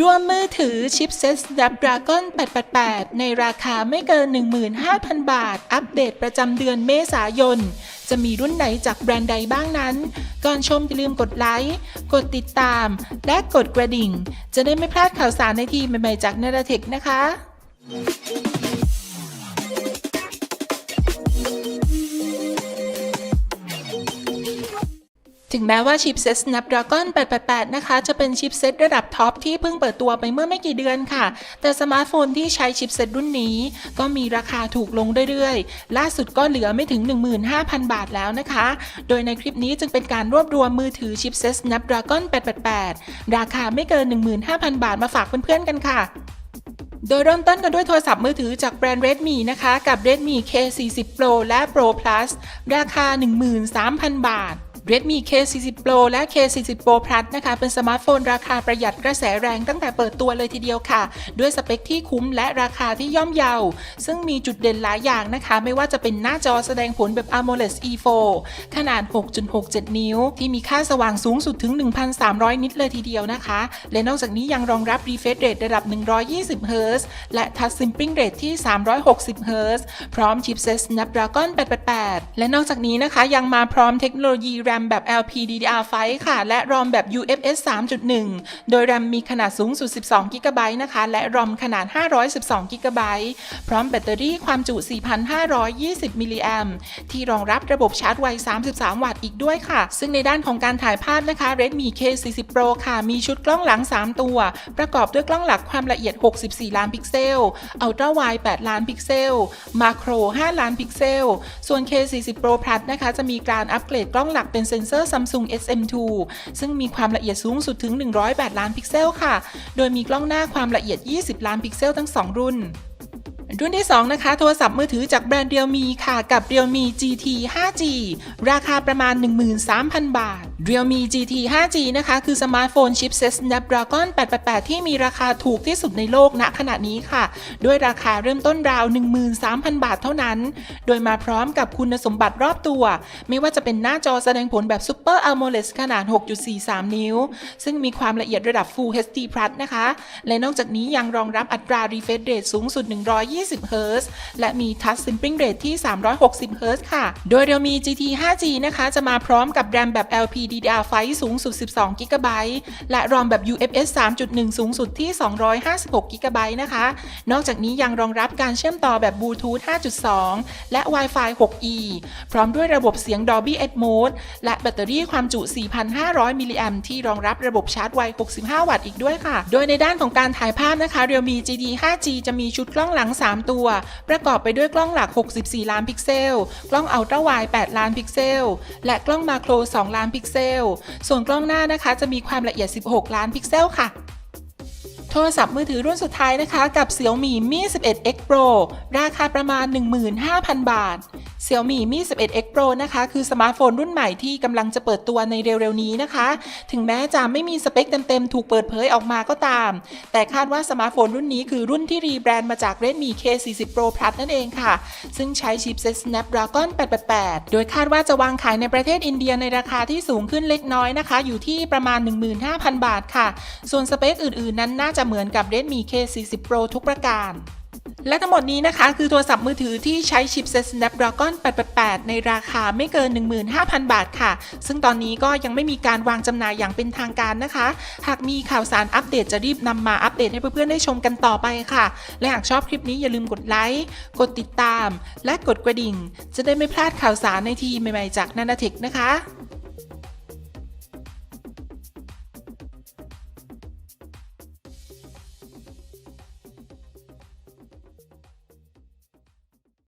รวมมือถือชิปเซ็ต Snapdragon 888 ในราคาไม่เกิน 15,000 บาท อัปเดตประจำเดือนเมษายน จะมีรุ่นไหนจากแบรนด์ใดบ้างนั้น ก่อนชมอย่าลืมกดไลค์ กดติดตาม และกดกระดิ่ง จะได้ไม่พลาดข่าวสารในทีใหม่ๆจากเนราเทคนะคะ ถึงแม้ว่าชิปเซ็ต Snapdragon 888 นะคะ จะเป็นชิปเซ็ตระดับท็อปที่เพิ่งเปิดตัวไปเมื่อไม่กี่เดือนค่ะ แต่สมาร์ทโฟนที่ใช้ชิปเซ็ตรุ่นนี้ ก็มีราคาถูกลงเรื่อยๆ ล่าสุดก็เหลือไม่ถึง 15,000 บาทแล้วนะคะ โดยในคลิปนี้จึงเป็นการรวบรวมมือถือชิปเซ็ต Snapdragon 888 ราคาไม่เกิน 15,000 บาทมาฝากเพื่อนๆกันค่ะโดยเริ่มต้นกันด้วยโทรศัพท์มือถือจากแบรนด์ Redmi นะคะ กับ Redmi K40 Pro และ Pro Plus ราคา 13,000 บาท Redmi K40 Pro และ K40 Pro Plus นะคะ เป็นสมาร์ทโฟนราคาประหยัดกระแสแรงตั้งแต่เปิดตัวเลยทีเดียวค่ะ ด้วยสเปคที่คุ้มและราคาที่ย่อมเยา ซึ่งมีจุดเด่นหลายอย่างนะคะ ไม่ว่าจะเป็นหน้าจอแสดงผลแบบ AMOLED E4 ขนาด 6.67 นิ้ว ที่มีค่าสว่างสูงสุดถึง 1,300 นิตเลยทีเดียวนะคะ และนอกจากนี้ยังรองรับ refresh rate ระดับ 120 Hz และ touch sampling rate ที่ 360 Hz พร้อมชิปเซ็ต Snapdragon 888 และนอกจากนี้นะคะยังมาพร้อมเทคโนโลยี RAM แบบ LPDDR5 ค่ะ และ ROM แบบ UFS 3.1 โดย RAM มีขนาดสูงสุด 12 GB นะคะ และ ROM ขนาด 512 GB พร้อมแบตเตอรี่ความจุ 4,520 มิลลิแอมที่รองรับระบบชาร์จไว 33 วัตต์อีกด้วยค่ะ ซึ่งในด้านของการถ่ายภาพนะคะ Redmi K40 Pro ค่ะ มีชุดกล้องหลัง 3 ตัว ประกอบด้วยกล้องหลักความละเอียด 64 ล้านพิกเซล Ultra Wide 8 ล้านพิกเซล Macro 5 ล้านพิกเซล ส่วน K40 Pro Plus นะคะ จะมีการอัปเกรดกล้องหลักเป็นเซ็นเซอร์ Samsung SM2 ซึ่งมีความละเอียดสูงสุดถึง 108 ล้านพิกเซลค่ะ โดยมีกล้องหน้าความละเอียด 20 ล้านพิกเซลทั้ง 2 รุ่น รุ่นที่ 2 นะคะ โทรศัพท์มือถือจากแบรนด์ Realme ค่ะกับ Realme GT 5G ราคาประมาณ 13,000 บาท Realme GT 5G นะคะ คือสมาร์ทโฟนชิปเซ็ต Snapdragon 888 ที่มีราคาถูกที่สุดในโลกณขณะนี้ค่ะ ด้วยราคาเริ่มต้นราว 13,000 บาทเท่านั้น โดยมาพร้อมกับคุณสมบัติรอบตัว ไม่ว่าจะเป็นหน้าจอแสดงผลแบบ Super AMOLED ขนาด 6.43 นิ้ว ซึ่งมีความละเอียดระดับ Full HD Plus นะคะ และนอกจากนี้ยังรองรับอัตรา refresh rate สูงสุด 120 Hz และมี Touch Sampling Rate ที่ 360 Hz ค่ะ โดย Realme GT 5G นะคะ จะมาพร้อมกับ RAM แบบ LPDDR5 สูงสุด 12 GB และ ROM แบบ UFS 3.1 สูงสุดที่ 256 GB นะคะ นอกจากนี้ยังรองรับการเชื่อมต่อแบบ Bluetooth 5.2 และ Wi-Fi 6E พร้อมด้วยระบบเสียง Dolby Atmos และแบตเตอรี่ความจุ 4,500 มิลลิแอมที่รองรับระบบชาร์จไว 65 วัตต์อีกด้วยค่ะ โดยในด้านของการถ่ายภาพนะคะ Realme GT 5G จะมีชุดกล้องหลัง3 ตัว ประกอบไปด้วยกล้องหลัก 64 ล้านพิกเซล กล้องอัลตร้าไวด์8ล้านพิกเซล และกล้องมาโคร 2 ล้านพิกเซล ส่วนกล้องหน้านะคะ จะมีความละเอียด 16 ล้านพิกเซลค่ะโทรศัพท์มือถือรุ่นสุดท้ายนะคะ กับ Xiaomi Mi 11 X Pro ราคาประมาณ 15,000 บาท Xiaomi Mi 11 X Pro นะคะ คือสมาร์ทโฟนรุ่นใหม่ที่กำลังจะเปิดตัวในเร็วๆนี้นะคะ ถึงแม้จะไม่มีสเปคเต็มๆ ถูกเปิดเผยออกมาก็ตาม แต่คาดว่าสมาร์ทโฟนรุ่นนี้คือรุ่นที่รีแบรนด์มาจาก Redmi K40 Pro Plus นั่นเองค่ะ ซึ่งใช้ชิปเซ็ต Snapdragon 888 โดยคาดว่าจะวางขายในประเทศอินเดียในราคาที่สูงขึ้นเล็กน้อยนะคะ อยู่ที่ประมาณ 15,000 บาทค่ะ ส่วนสเปคอื่นๆ นั้นน่าจะเหมือนกับ Redmi K40 Pro ทุกประการ และทั้งหมดนี้นะคะ คือโทรศัพท์มือถือที่ใช้ชิปเซ็ต Snapdragon 888 ในราคาไม่เกิน 15,000 บาทค่ะ ซึ่งตอนนี้ก็ยังไม่มีการวางจำหน่ายอย่างเป็นทางการนะคะ หากมีข่าวสารอัปเดตจะรีบนำมาอัปเดตให้เพื่อนๆได้ชมกันต่อไปค่ะ และหากชอบคลิปนี้อย่าลืมกดไลค์ กดติดตาม และกดกระดิ่ง จะได้ไม่พลาดข่าวสารในทีใหม่ๆจากนานาเทคนะคะ